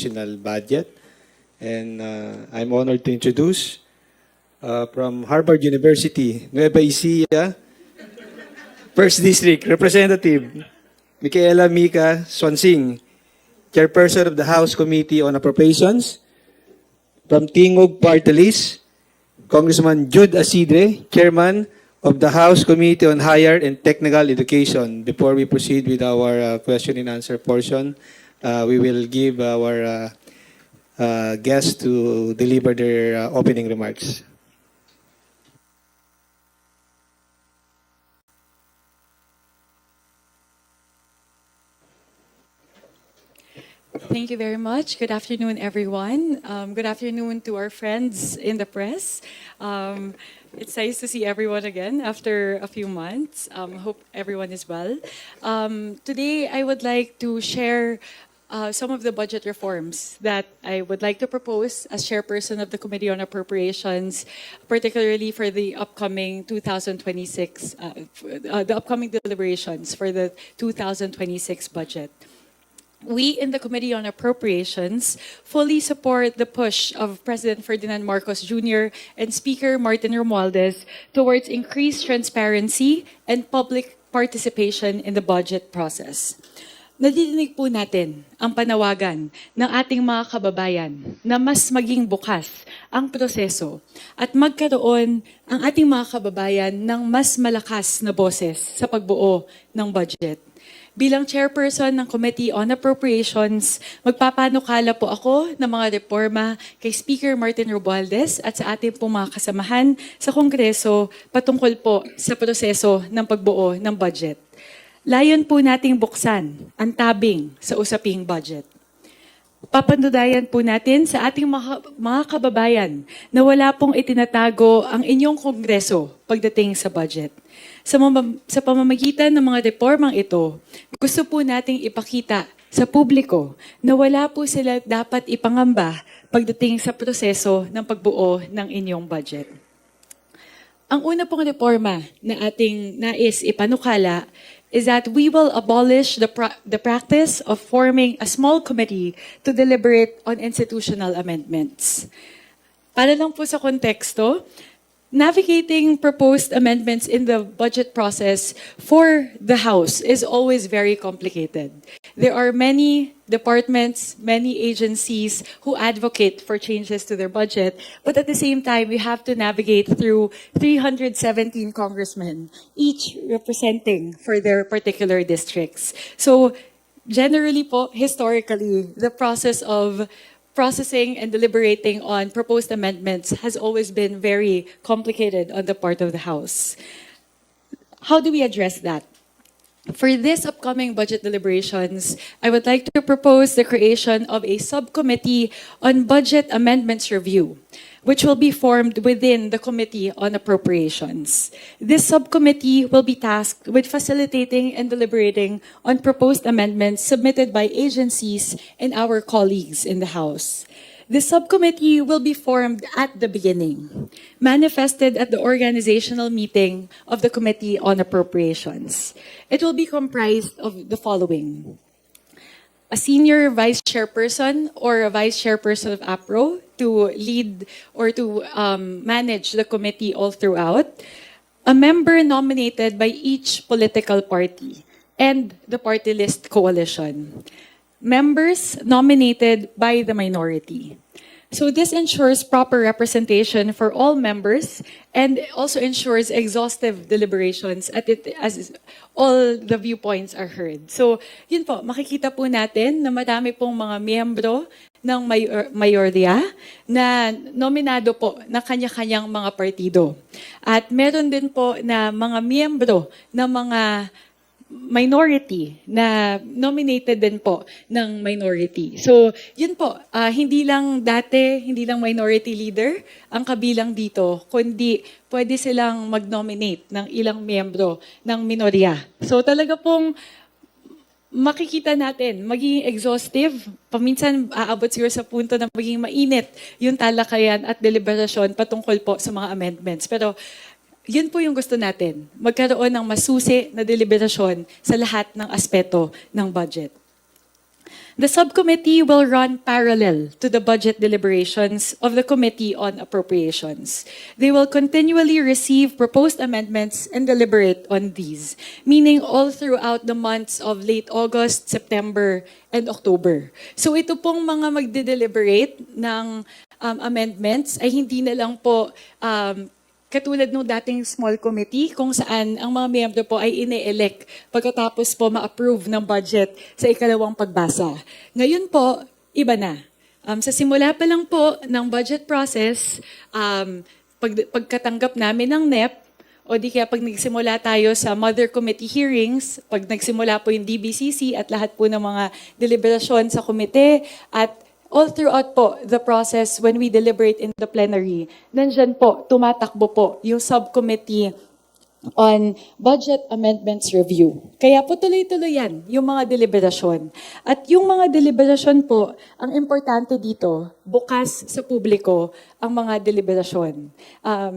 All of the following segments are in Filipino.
national budget. And uh, I'm honored to introduce uh, from Harvard University, Nueva Ecija, First District Representative Michaela Mika Swansing, Chairperson of the House Committee on Appropriations. From Tingog Party Congressman Jude Asidre, Chairman of the House Committee on Higher and Technical Education. Before we proceed with our uh, question and answer portion, uh, we will give our uh, uh, guests to deliver their uh, opening remarks. Thank you very much. Good afternoon, everyone. Um, good afternoon to our friends in the press. Um, it's nice to see everyone again after a few months. Um, hope everyone is well. Um, today, I would like to share uh, some of the budget reforms that I would like to propose as chairperson of the Committee on Appropriations, particularly for the upcoming 2026, uh, uh, the upcoming deliberations for the 2026 budget we in the Committee on Appropriations fully support the push of President Ferdinand Marcos Jr. and Speaker Martin Romualdez towards increased transparency and public participation in the budget process. Nadidinig po natin ang panawagan ng ating mga kababayan na mas maging bukas ang proseso at magkaroon ang ating mga kababayan ng mas malakas na boses sa pagbuo ng budget. Bilang chairperson ng Committee on Appropriations, magpapanukala po ako ng mga reforma kay Speaker Martin Romualdez at sa ating pong mga kasamahan sa Kongreso patungkol po sa proseso ng pagbuo ng budget. Layon po nating buksan ang tabing sa usaping budget. Papandudayan po natin sa ating mga, kababayan na wala pong itinatago ang inyong kongreso pagdating sa budget. Sa, sa pamamagitan ng mga reformang ito, gusto po nating ipakita sa publiko na wala po sila dapat ipangamba pagdating sa proseso ng pagbuo ng inyong budget. Ang una pong reforma na ating nais ipanukala is that we will abolish the, pra- the practice of forming a small committee to deliberate on institutional amendments. Para lang po sa konteksto, navigating proposed amendments in the budget process for the House is always very complicated. There are many departments, many agencies who advocate for changes to their budget, but at the same time, we have to navigate through 317 congressmen, each representing for their particular districts. So, generally po, historically, the process of processing and deliberating on proposed amendments has always been very complicated on the part of the House. How do we address that? For this upcoming budget deliberations, I would like to propose the creation of a subcommittee on budget amendments review, which will be formed within the Committee on Appropriations. This subcommittee will be tasked with facilitating and deliberating on proposed amendments submitted by agencies and our colleagues in the House. The subcommittee will be formed at the beginning, manifested at the organizational meeting of the Committee on Appropriations. It will be comprised of the following. A senior vice chairperson or a vice chairperson of APRO to lead or to um, manage the committee all throughout. A member nominated by each political party and the party list coalition members nominated by the minority. So this ensures proper representation for all members and also ensures exhaustive deliberations at it as all the viewpoints are heard. So yun po, makikita po natin na marami pong mga miyembro ng mayor, mayorya na nominado po ng kanya-kanyang mga partido. At meron din po na mga miyembro ng mga minority na nominated din po ng minority. So, yun po, ah, hindi lang dati, hindi lang minority leader ang kabilang dito, kundi pwede silang mag-nominate ng ilang miyembro ng minorya. So, talaga pong makikita natin, magiging exhaustive, paminsan aabot siguro sa punto na magiging mainit yung talakayan at deliberasyon patungkol po sa mga amendments. Pero yun po yung gusto natin, magkaroon ng masusi na deliberasyon sa lahat ng aspeto ng budget. The subcommittee will run parallel to the budget deliberations of the Committee on Appropriations. They will continually receive proposed amendments and deliberate on these, meaning all throughout the months of late August, September, and October. So ito pong mga magde-deliberate ng um, amendments ay hindi na lang po um, Katulad nung dating small committee kung saan ang mga miyembro po ay ine-elect pagkatapos po ma-approve ng budget sa ikalawang pagbasa. Ngayon po, iba na. Um, sa simula pa lang po ng budget process, um, pag, pagkatanggap namin ng NEP, o di kaya pag nagsimula tayo sa mother committee hearings, pag nagsimula po yung DBCC at lahat po ng mga deliberasyon sa komite at all throughout po the process when we deliberate in the plenary, nandyan po, tumatakbo po yung subcommittee on budget amendments review. Kaya po tuloy-tuloy yan, yung mga deliberasyon. At yung mga deliberasyon po, ang importante dito, bukas sa publiko ang mga deliberasyon. Um,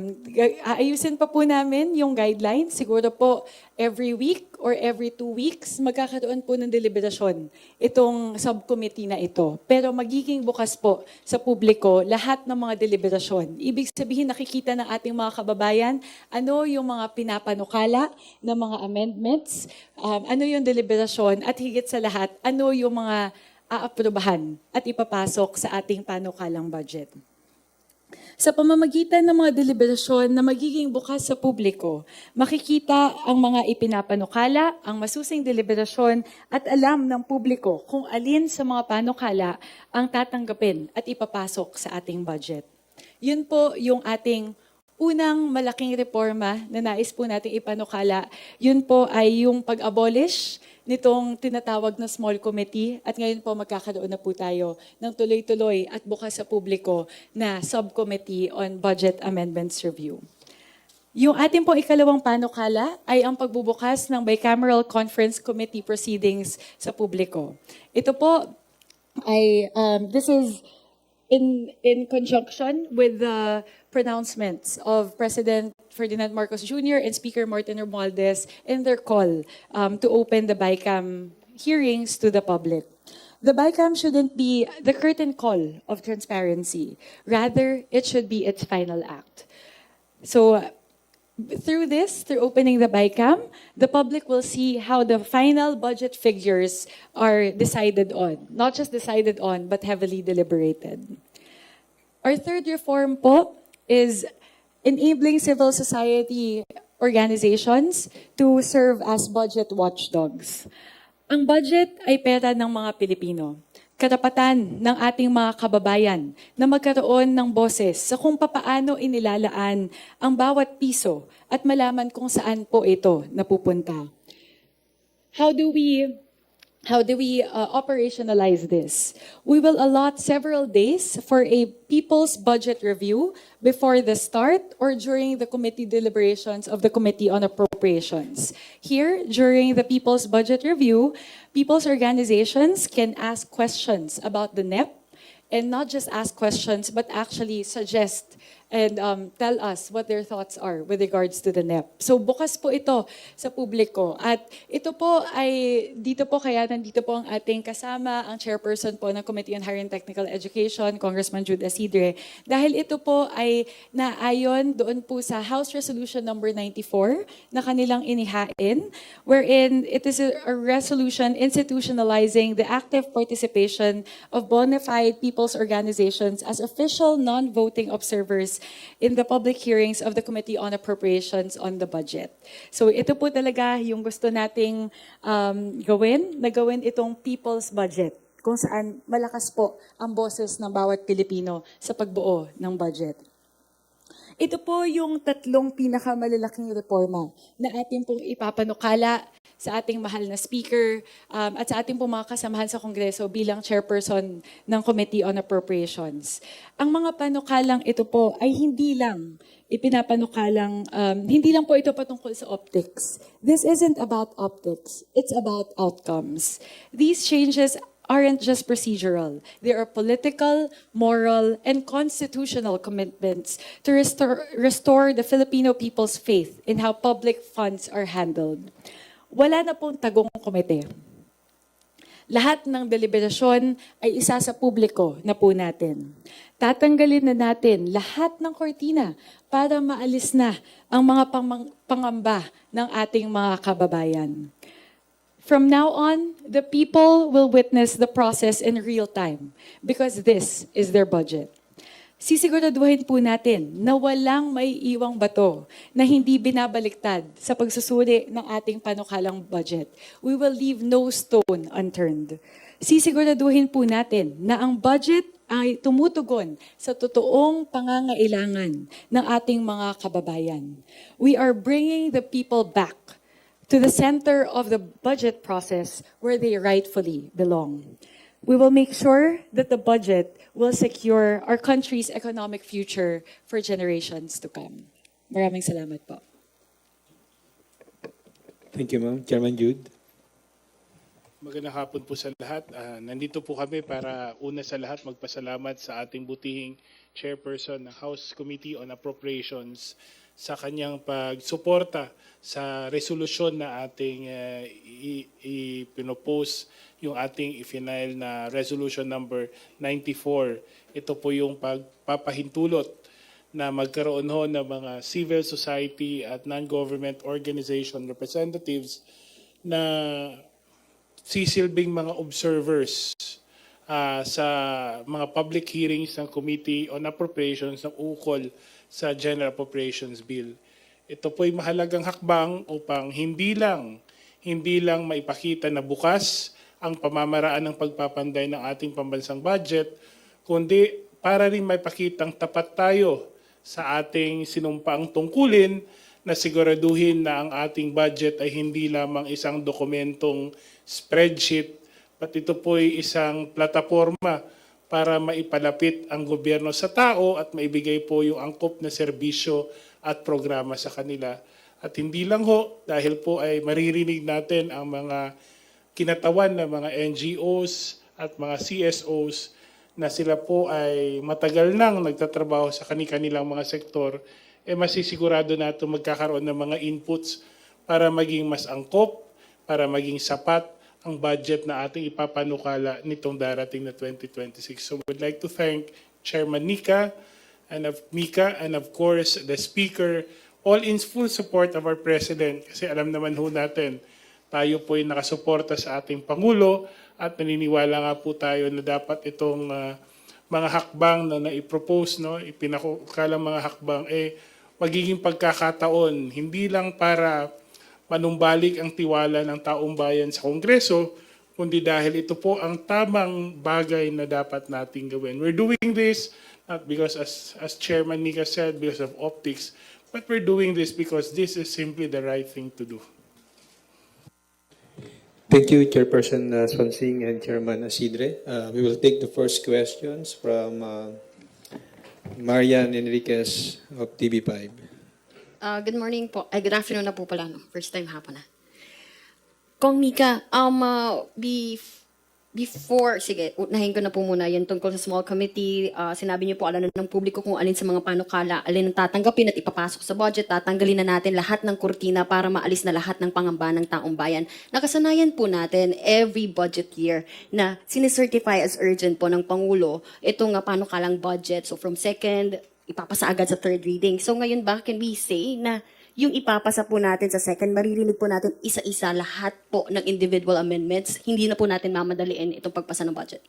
aayusin pa po namin yung guidelines. Siguro po every week or every two weeks, magkakaroon po ng deliberasyon itong subcommittee na ito. Pero magiging bukas po sa publiko lahat ng mga deliberasyon. Ibig sabihin, nakikita ng ating mga kababayan ano yung mga pinapanukala ng mga amendments, um, ano yung deliberasyon, at higit sa lahat, ano yung mga aaprubahan at ipapasok sa ating panukalang budget. Sa pamamagitan ng mga deliberasyon na magiging bukas sa publiko, makikita ang mga ipinapanukala, ang masusing deliberasyon at alam ng publiko kung alin sa mga panukala ang tatanggapin at ipapasok sa ating budget. Yun po yung ating unang malaking reforma na nais po nating ipanukala. Yun po ay yung pag-abolish nitong tinatawag na small committee at ngayon po magkakaroon na po tayo ng tuloy-tuloy at bukas sa publiko na subcommittee on budget amendments review. Yung ating pong ikalawang panukala ay ang pagbubukas ng bicameral conference committee proceedings sa publiko. Ito po ay, um, this is in, in conjunction with the pronouncements of President Ferdinand Marcos Jr. and Speaker Martin Romualdez in their call um, to open the BICAM hearings to the public. The BICAM shouldn't be the curtain call of transparency. Rather, it should be its final act. So, through this, through opening the BICAM, the public will see how the final budget figures are decided on. Not just decided on, but heavily deliberated. Our third reform po is enabling civil society organizations to serve as budget watchdogs. Ang budget ay pera ng mga Pilipino. Karapatan ng ating mga kababayan na magkaroon ng boses sa kung papaano inilalaan ang bawat piso at malaman kung saan po ito napupunta. How do we how do we uh, operationalize this? We will allot several days for a people's budget review before the start or during the committee deliberations of the Committee on Appropriations. Here, during the people's budget review, people's organizations can ask questions about the NEP and not just ask questions, but actually suggest and um, tell us what their thoughts are with regards to the NEP. So bukas po ito sa publiko. At ito po ay, dito po kaya nandito po ang ating kasama, ang chairperson po ng Committee on Higher and Technical Education, Congressman Jude Asidre. Dahil ito po ay naayon doon po sa House Resolution number 94 na kanilang inihain, wherein it is a, resolution institutionalizing the active participation of bona fide people's organizations as official non-voting observers in the public hearings of the Committee on Appropriations on the Budget. So ito po talaga yung gusto nating um, gawin, na gawin itong people's budget kung saan malakas po ang boses ng bawat Pilipino sa pagbuo ng budget. Ito po yung tatlong pinakamalalaking reforma na ating pong ipapanukala sa ating mahal na speaker um, at sa ating pong mga kasamahan sa Kongreso bilang chairperson ng Committee on Appropriations. Ang mga panukalang ito po ay hindi lang ipinapanukalang, um, hindi lang po ito patungkol sa optics. This isn't about optics. It's about outcomes. These changes aren't just procedural. They are political, moral, and constitutional commitments to restore, restore the Filipino people's faith in how public funds are handled. Wala na pong tagong komite. lahat ng deliberasyon ay isa sa publiko na po natin. Tatanggalin na natin lahat ng kortina para maalis na ang mga pangamba ng ating mga kababayan. From now on, the people will witness the process in real time because this is their budget. Sisiguraduhin po natin na walang may iwang bato na hindi binabaliktad sa pagsusuri ng ating panukalang budget. We will leave no stone unturned. Sisiguraduhin po natin na ang budget ay tumutugon sa totoong pangangailangan ng ating mga kababayan. We are bringing the people back to the center of the budget process where they rightfully belong. We will make sure that the budget will secure our country's economic future for generations to come. Maraming salamat po. Thank you, ma'am. Chairman Jude. Magandang hapon po sa lahat. Ah, nandito po kami para una sa lahat magpasalamat sa ating butihing chairperson ng House Committee on Appropriations sa kanyang pagsuporta sa resolusyon na ating uh, ipinopose yung ating ifinail na resolution number 94. Ito po yung pagpapahintulot na magkaroon ho ng mga civil society at non-government organization representatives na sisilbing mga observers ah, sa mga public hearings ng Committee on Appropriations ng ukol sa General Appropriations Bill. Ito po'y mahalagang hakbang upang hindi lang hindi lang maipakita na bukas ang pamamaraan ng pagpapanday ng ating pambansang budget, kundi para rin maipakitang tapat tayo sa ating sinumpaang tungkulin na siguraduhin na ang ating budget ay hindi lamang isang dokumentong spreadsheet, but ito po'y isang plataforma para maipalapit ang gobyerno sa tao at maibigay po yung angkop na serbisyo at programa sa kanila. At hindi lang ho, dahil po ay maririnig natin ang mga kinatawan ng mga NGOs at mga CSOs na sila po ay matagal nang nagtatrabaho sa kani-kanilang mga sektor, eh masisigurado natin magkakaroon ng mga inputs para maging mas angkop, para maging sapat ang budget na ating ipapanukala nitong darating na 2026. So we'd like to thank Chairman Nika and of Mika and of course the Speaker, all in full support of our President kasi alam naman ho natin tayo po ay nakasuporta sa ating Pangulo at naniniwala nga po tayo na dapat itong ah, mga hakbang na naipropose, no, ipinakukalang mga hakbang, eh, magiging pagkakataon, hindi lang para manumbalik ang tiwala ng taong bayan sa Kongreso, kundi dahil ito po ang tamang bagay na dapat nating gawin. We're doing this not because, as, as Chairman Nika said, because of optics, but we're doing this because this is simply the right thing to do. Thank you, Chairperson uh, Swansing and Chairman Asidre. Uh, we will take the first questions from uh, Marian Enriquez of TV5. Ah, good morning po. Ay, good afternoon na po pala. No? First time hapon na. Kong Mika, um, uh, bef- before, sige, unahin ko na po muna yan tungkol sa small committee. Ah, sinabi niyo po, alam ng publiko kung alin sa mga panukala, alin ang tatanggapin at ipapasok sa budget. Tatanggalin na natin lahat ng kurtina para maalis na lahat ng pangamba ng taong bayan. Nakasanayan po natin every budget year na sinicertify as urgent po ng Pangulo itong uh, panukalang budget. So from second, ipapasa agad sa third reading. So ngayon ba, can we say na yung ipapasa po natin sa second, maririnig po natin isa-isa lahat po ng individual amendments. Hindi na po natin mamadaliin itong pagpasa ng budget.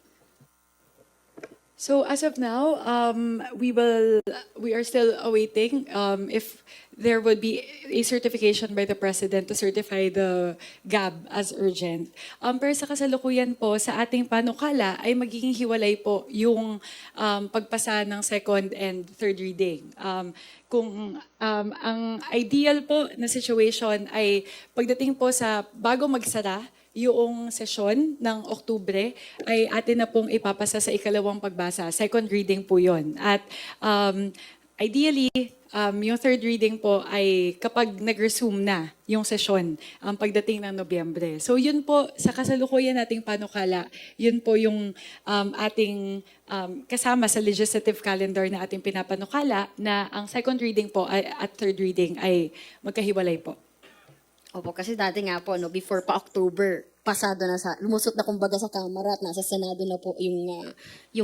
So as of now, um, we will we are still awaiting um, if there would be a certification by the president to certify the GAB as urgent. Um, pero sa kasalukuyan po sa ating panukala ay magiging hiwalay po yung um, pagpasa ng second and third reading. Um, kung um, ang ideal po na situation ay pagdating po sa bago magsara yung sesyon ng Oktubre ay atin na pong ipapasa sa ikalawang pagbasa. Second reading po yon. At um, ideally, um, yung third reading po ay kapag nag-resume na yung sesyon um, pagdating ng Nobyembre. So yun po, sa kasalukuyan nating panukala, yun po yung um, ating um, kasama sa legislative calendar na ating pinapanukala na ang second reading po ay, at third reading ay magkahiwalay po. Opo, kasi dati nga po, no, before pa October, pasado na sa, lumusot na kumbaga sa Kamara at nasa Senado na po yung, ah, yung